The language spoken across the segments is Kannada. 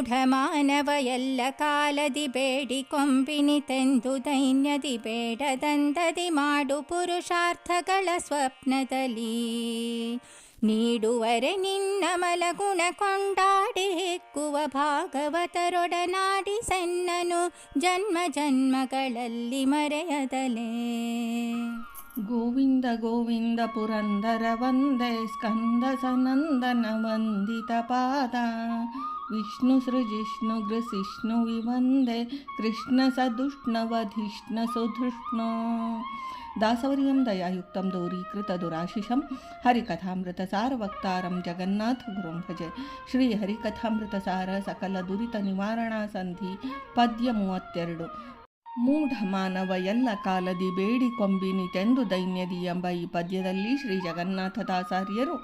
ಮೂಢ ಮಾನವ ಎಲ್ಲ ಕಾಲದಿ ಬೇಡಿ ಕೊಂಬಿನಿತೆಂದು ದೈನ್ಯದಿ ಬೇಡದಂದದಿ ಮಾಡು ಪುರುಷಾರ್ಥಗಳ ಸ್ವಪ್ನದಲ್ಲಿ. ನೀಡುವರೆ ನಿನ್ನ ಮಲಗುಣ ಕೊಂಡಾಡಿ, ಹೆಕ್ಕುವ ಭಾಗವತರೊಡನಾಡಿ, ಸನ್ನನು ಜನ್ಮ ಜನ್ಮಗಳಲ್ಲಿ ಮರೆಯದಲೇ. ಗೋವಿಂದ ಗೋವಿಂದ ಪುರಂದರ ವಂದೇ, ಸ್ಕಂದ ಸನಂದನ ವಂದಿತ ಪಾದ. ವಿಷ್ಣು ಸೃಜಿಷ್ಣು ಗೃಸಿಷ್ಣು ವಿವಂದೇ ಕೃಷ್ಣ ಸದುಷ್ಣವಧಿಷ್ಣ ಸುಧೃಷ್ಣ. ದಾಸವರ್ಯಂ ದಯಾಯುಕ್ತಂ ದೂರೀಕೃತ ದುರಾಶಿಷಂ. ಹರಿಕಥಾಮೃತ ಸಾರವಕ್ತಾರಂ ಜಗನ್ನಾಥ ಗುರುಂ ಭಜೆ. ಶ್ರೀ ಹರಿಕಥಾಮೃತ ಸಾರ ಸಕಲ ದುರಿತ ನಿವಾರಣಾ ಸಂಧಿ. ಪದ್ಯ ಮೂವತ್ತೆರಡು. ಮೂಢ ಮಾನವ ಎಲ್ಲ ಕಾಲದಿ ಬೇಡಿಕೊಂಬಿನಿತೆಂದು ದೈನ್ಯದಿ ಎಂಬ ಈ ಪದ್ಯದಲ್ಲಿ ಶ್ರೀ ಜಗನ್ನಾಥದಾಸಾರ್ಯರು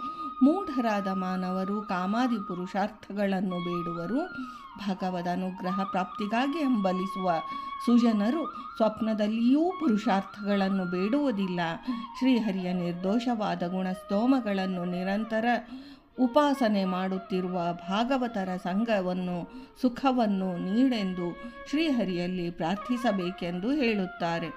ಮೂಢರಾದ ಮಾನವರು ಕಾಮಾದಿ ಪುರುಷಾರ್ಥಗಳನ್ನು ಬೇಡುವರು. ಭಗವದ ಅನುಗ್ರಹ ಪ್ರಾಪ್ತಿಗಾಗಿ ಹಂಬಲಿಸುವ ಸುಜನರು ಸ್ವಪ್ನದಲ್ಲಿಯೂ ಪುರುಷಾರ್ಥಗಳನ್ನು ಬೇಡುವುದಿಲ್ಲ. ಶ್ರೀಹರಿಯ ನಿರ್ದೋಷವಾದ ಗುಣಸ್ತೋಮಗಳನ್ನು ನಿರಂತರ ಉಪಾಸನೆ ಮಾಡುತ್ತಿರುವ ಭಾಗವತರ ಸಂಘವನ್ನು, ಸುಖವನ್ನು ನೀಡೆಂದು ಶ್ರೀಹರಿಯಲ್ಲಿ ಪ್ರಾರ್ಥಿಸಬೇಕೆಂದು ಹೇಳುತ್ತಾರೆ.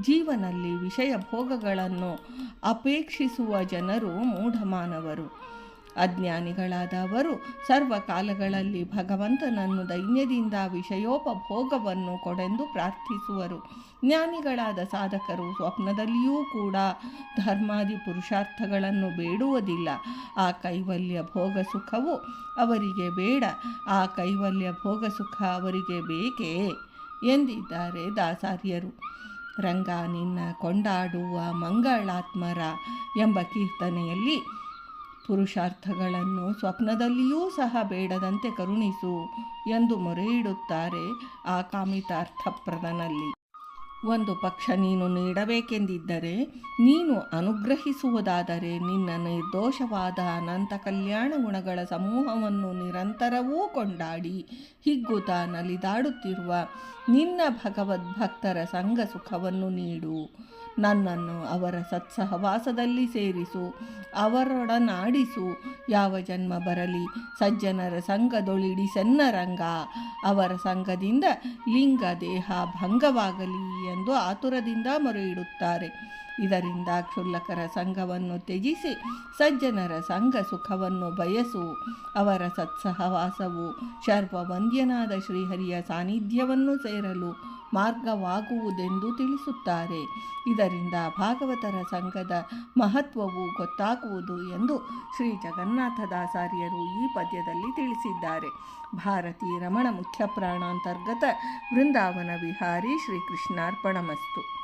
ಜೀವನಲ್ಲಿ ವಿಷಯ ಭೋಗಗಳನ್ನು ಅಪೇಕ್ಷಿಸುವ ಜನರು ಮೂಢಮಾನವರು. ಅಜ್ಞಾನಿಗಳಾದ ಅವರು ಸರ್ವಕಾಲಗಳಲ್ಲಿ ಭಗವಂತನನ್ನು ದೈನ್ಯದಿಂದ ವಿಷಯೋಪಭೋಗವನ್ನು ಕೊಡೆಂದು ಪ್ರಾರ್ಥಿಸುವರು. ಜ್ಞಾನಿಗಳಾದ ಸಾಧಕರು ಸ್ವಪ್ನದಲ್ಲಿಯೂ ಕೂಡ ಧರ್ಮಾದಿ ಪುರುಷಾರ್ಥಗಳನ್ನು ಬೇಡುವುದಿಲ್ಲ. ಆ ಕೈವಲ್ಯ ಭೋಗ ಸುಖವು ಅವರಿಗೆ ಬೇಡ. ಆ ಕೈವಲ್ಯ ಭೋಗ ಸುಖ ಅವರಿಗೆ ಬೇಕೇ ಎಂದಿದ್ದಾರೆ ದಾಸಾರ್ಯರು. ರಂಗ, ನಿನ್ನ ಕೊಂಡಾಡುವ ಮಂಗಳಾತ್ಮರ ಎಂಬ ಕೀರ್ತನೆಯಲ್ಲಿ ಪುರುಷಾರ್ಥಗಳನ್ನು ಸ್ವಪ್ನದಲ್ಲಿಯೂ ಸಹ ಬೇಡದಂತೆ ಕರುಣಿಸು ಎಂದು ಮೊರೆಯಿಡುತ್ತಾರೆ ಆ ಕಾಮಿತಾರ್ಥಪ್ರದನಲ್ಲಿ. ಒಂದು ಪಕ್ಷ ನೀನು ನೀಡಬೇಕೆಂದಿದ್ದರೆ, ನೀನು ಅನುಗ್ರಹಿಸುವುದಾದರೆ ನಿನ್ನ ನಿರ್ದೋಷವಾದ ಅನಂತ ಕಲ್ಯಾಣ ಗುಣಗಳ ಸಮೂಹವನ್ನು ನಿರಂತರವೂ ಕೊಂಡಾಡಿ ಹಿಗ್ಗುತ್ತ ನಲಿದಾಡುತ್ತಿರುವ ನಿನ್ನ ಭಗವದ್ಭಕ್ತರ ಸಂಘ ಸುಖವನ್ನು ನೀಡು. ನನ್ನನ್ನು ಅವರ ಸತ್ಸಹವಾಸದಲ್ಲಿ ಸೇರಿಸು, ಅವರೊಡನಾಡಿಸು. ಯಾವ ಜನ್ಮ ಬರಲಿ, ಸಜ್ಜನರ ಸಂಘದೊಳಿಡಿಸೆನ್ನ ರಂಗ. ಅವರ ಸಂಘದಿಂದ ಲಿಂಗ ದೇಹ ಭಂಗವಾಗಲಿ ಎಂದು ಆತುರದಿಂದ ಮೊರೆಯಿಡುತ್ತಾರೆ. ಇದರಿಂದ ಕ್ಷುಲ್ಲಕರ ಸಂಘವನ್ನು ತ್ಯಜಿಸಿ, ಸಜ್ಜನರ ಸಂಘ ಸುಖವನ್ನು ಬಯಸು. ಅವರ ಸತ್ಸಹವಾಸವು ಶರ್ವವಂದ್ಯನಾದ ಶ್ರೀಹರಿಯ ಸಾನ್ನಿಧ್ಯವನ್ನು ಸೇರಲು ಮಾರ್ಗವಾಗುವುದೆಂದು ತಿಳಿಸುತ್ತಾರೆ. ಇದರಿಂದ ಭಾಗವತರ ಸಂಘದ ಮಹತ್ವವು ಗೊತ್ತಾಗುವುದು ಎಂದು ಶ್ರೀ ಜಗನ್ನಾಥದಾಸಾರ್ಯರು ಈ ಪದ್ಯದಲ್ಲಿ ತಿಳಿಸಿದ್ದಾರೆ. ಭಾರತೀ ರಮಣ ಮುಖ್ಯ ಪ್ರಾಣಾಂತರ್ಗತ ವೃಂದಾವನ ವಿಹಾರಿ ಶ್ರೀಕೃಷ್ಣಾರ್ಪಣಮಸ್ತು.